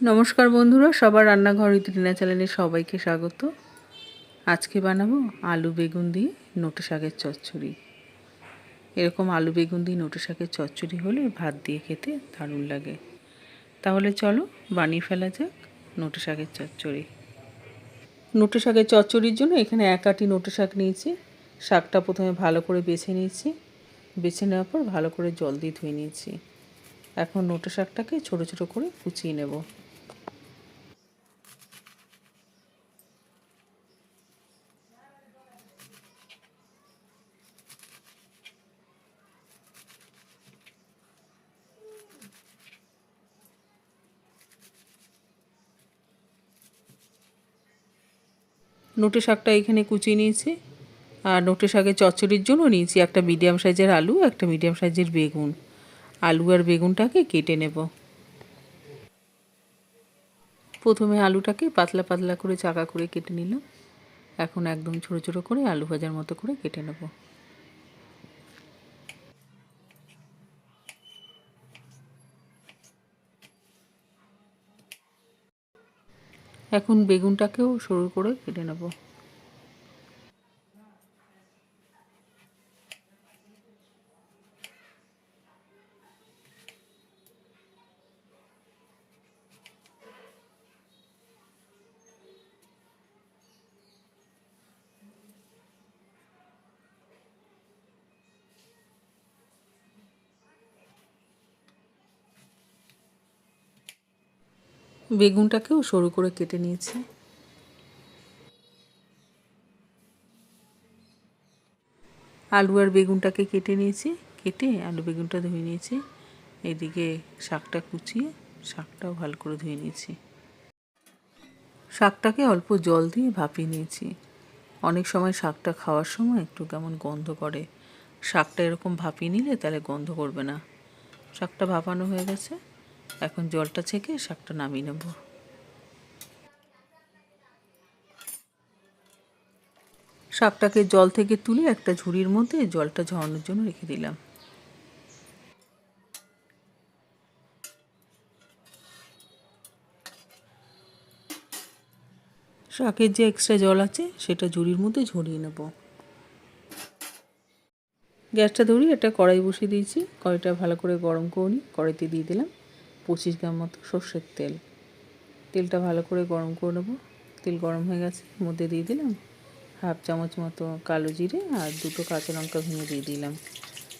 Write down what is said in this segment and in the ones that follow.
নমস্কার বন্ধুরা, সবার রান্নাঘর ঋতুরিনা চ্যানেলে সবাইকে স্বাগত। আজকে বানাবো আলু বেগুন দিয়ে নোটে শাকের চচ্চড়ি। এরকম আলু বেগুন দিয়ে নোটে শাকের চচ্চড়ি হলে ভাত দিয়ে খেতে দারুণ লাগে। তাহলে চলো বানিয়ে ফেলা যাক নোটে শাকের চচ্চড়ি। নোটে শাকের চচ্চড়ির জন্য এখানে এক আটি নোটে শাক নিয়েছি। শাকটা প্রথমে ভালো করে বেছে নিয়েছি। বেছে নেওয়ার পর ভালো করে জল দিয়ে ধুয়ে নিয়েছি। এখন নোটে শাকটাকে ছোটো ছোটো করে কুচিয়ে নেব। নোটে শাকটা এখানে কুচিয়ে নিয়েছি। আর নোটে শাকের চচ্চড়ির জন্য নিয়েছি একটা মিডিয়াম সাইজের আলু, একটা মিডিয়াম সাইজের বেগুন। আলু আর বেগুনটাকে কেটে নেব। প্রথমে আলুটাকে পাতলা পাতলা করে চাকা করে কেটে নিলাম। এখন একদম ছোটো ছোটো করে আলু ভাজার মতো করে কেটে নেব। এখন বেগুনটাকেও সরু করে কেটে নেব। বেগুনটাকেও সরু করে কেটে নিয়েছি। আলু আর বেগুনটাকে কেটে নিয়েছি। কেটে আলু বেগুনটা ধুয়ে নিয়েছি। এদিকে শাকটা কুচিয়ে শাকটাও ভালো করে ধুয়ে নিয়েছি। শাকটাকে অল্প জল দিয়ে ভাপিয়ে নিয়েছি। অনেক সময় শাকটা খাওয়ার সময় একটু কেমন গন্ধ করে। শাকটা এরকম ভাপিয়ে নিলে তাহলে গন্ধ করবে না। শাকটা ভাপানো হয়ে গেছে। এখন জলটা ছেঁকে শাকটা নামিয়ে নেব। শাকটাকে জল থেকে তুলে একটা ঝুড়ির মধ্যে জলটা ঝরানোর জন্য রেখে দিলাম। শাকের যে এক্সট্রা জল আছে সেটা ঝুড়ির মধ্যে ঝরিয়ে নেব। গ্যাসটা ধরি একটা কড়াই বসিয়ে দিয়েছি। কড়াইটা ভালো করে গরম করে নিই কড়াইতে দিয়ে দিলাম। পঁচিশ গ্রাম মতো সর্ষের তেল। তেলটা ভালো করে গরম করে নেব। তেল গরম হয়ে গেছে মধ্যে দিয়ে দিলাম হাফ চামচ মতো কালো জিরে আর দুটো কাঁচা লঙ্কা ভেঙে দিয়ে দিলাম।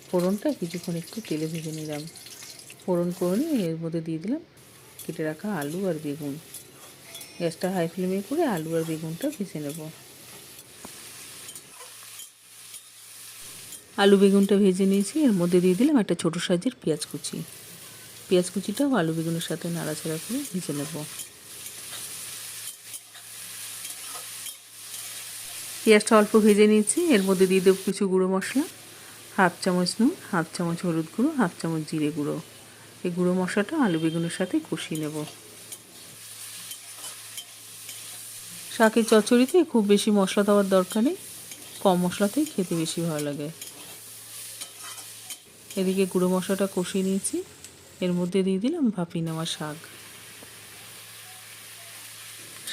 ফোড়নটা কিছুক্ষণ একটু তেলে ভেজে নিলাম। ফোড়ন করে নিয়ে এর মধ্যে দিয়ে দিলাম কেটে রাখা আলু আর বেগুন। গ্যাসটা হাই ফ্লেমে করে আলু আর বেগুনটা ভেজে নেব। আলু বেগুনটা ভেজে নিয়েছি, এর মধ্যে দিয়ে দিলাম একটা ছোটো সাইজের পেঁয়াজ কুচি। পেঁয়াজ কুচিটাও আলু বেগুনের সাথে নাড়াচাড়া করে ভেজে নেব। পেঁয়াজটা অল্প ভেজে নিয়েছি, এর মধ্যে দিয়ে দেবো কিছু গুঁড়ো মশলা, হাফ চামচ নুন, হাফ চামচ হলুদ গুঁড়ো, হাফ চামচ জিরে গুঁড়ো। এই গুঁড়ো মশলাটা আলু বেগুনের সাথে কষিয়ে নেব। শাকের চচ্চড়িতে খুব বেশি মশলা দেওয়ার দরকার নেই, কম মশলাতেই খেতে বেশি ভালো লাগে। এদিকে গুঁড়ো মশলাটা কষিয়ে নিয়েছি। এর মধ্যে দিয়ে দিলাম ভাপি নেওয়া শাক।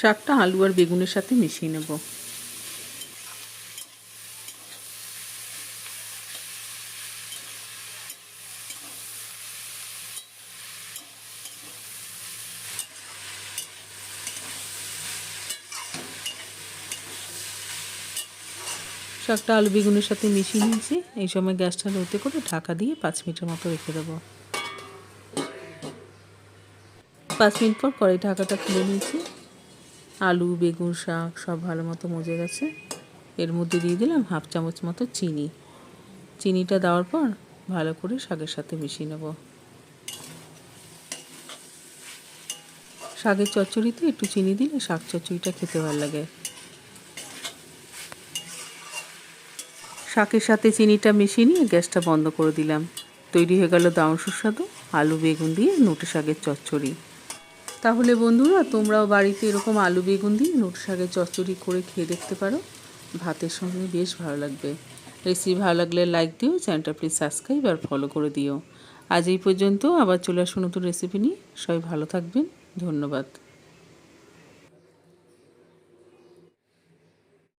শাকটা আলু আর বেগুনের সাথে মিশিয়ে নেব। শাকটা আলু বেগুনের সাথে মিশিয়ে নিয়েছি। এই সময় গ্যাসটা লোতে করে ঢাকা দিয়ে পাঁচ মিনিটের মতো রেখে দেবো। পাঁচ মিনিট পর কড়াই ঢাকাটা খুলে নিয়েছি। আলু, বেগুন, শাক সব ভালো মতো মজে গেছে। এর মধ্যে দিয়ে দিলাম হাফ চামচ মতো চিনি। চিনিটা দেওয়ার পর ভালো করে শাকের সাথে মিশিয়ে নেব। শাকের চচ্চড়িতে একটু চিনি দিলে শাক চচ্চড়িটা খেতে ভালো লাগে। শাকের সাথে চিনিটা মিশিয়ে নিয়ে গ্যাসটা বন্ধ করে দিলাম। তৈরি হয়ে গেল দাউন সুস্বাদু আলু, বেগুন দিয়ে নোটে শাকের চচ্চড়ি। তাহলে বন্ধুরা, তোমরাও বাড়িতে এরকম আলু বেগুন দিয়ে নোট শাকের চচ্চড়ি করে খেয়ে দেখতে পারো। ভাতের সঙ্গে বেশ ভালো লাগবে। রেসিপি ভালো লাগলে লাইক দিও, চ্যানেলটা প্লিজ সাবস্ক্রাইব আর ফলো করে দিও। আজ এই পর্যন্ত আবার চলে আসুন নতুন রেসিপি নিয়ে। সবাই ভালো থাকবেন। ধন্যবাদ।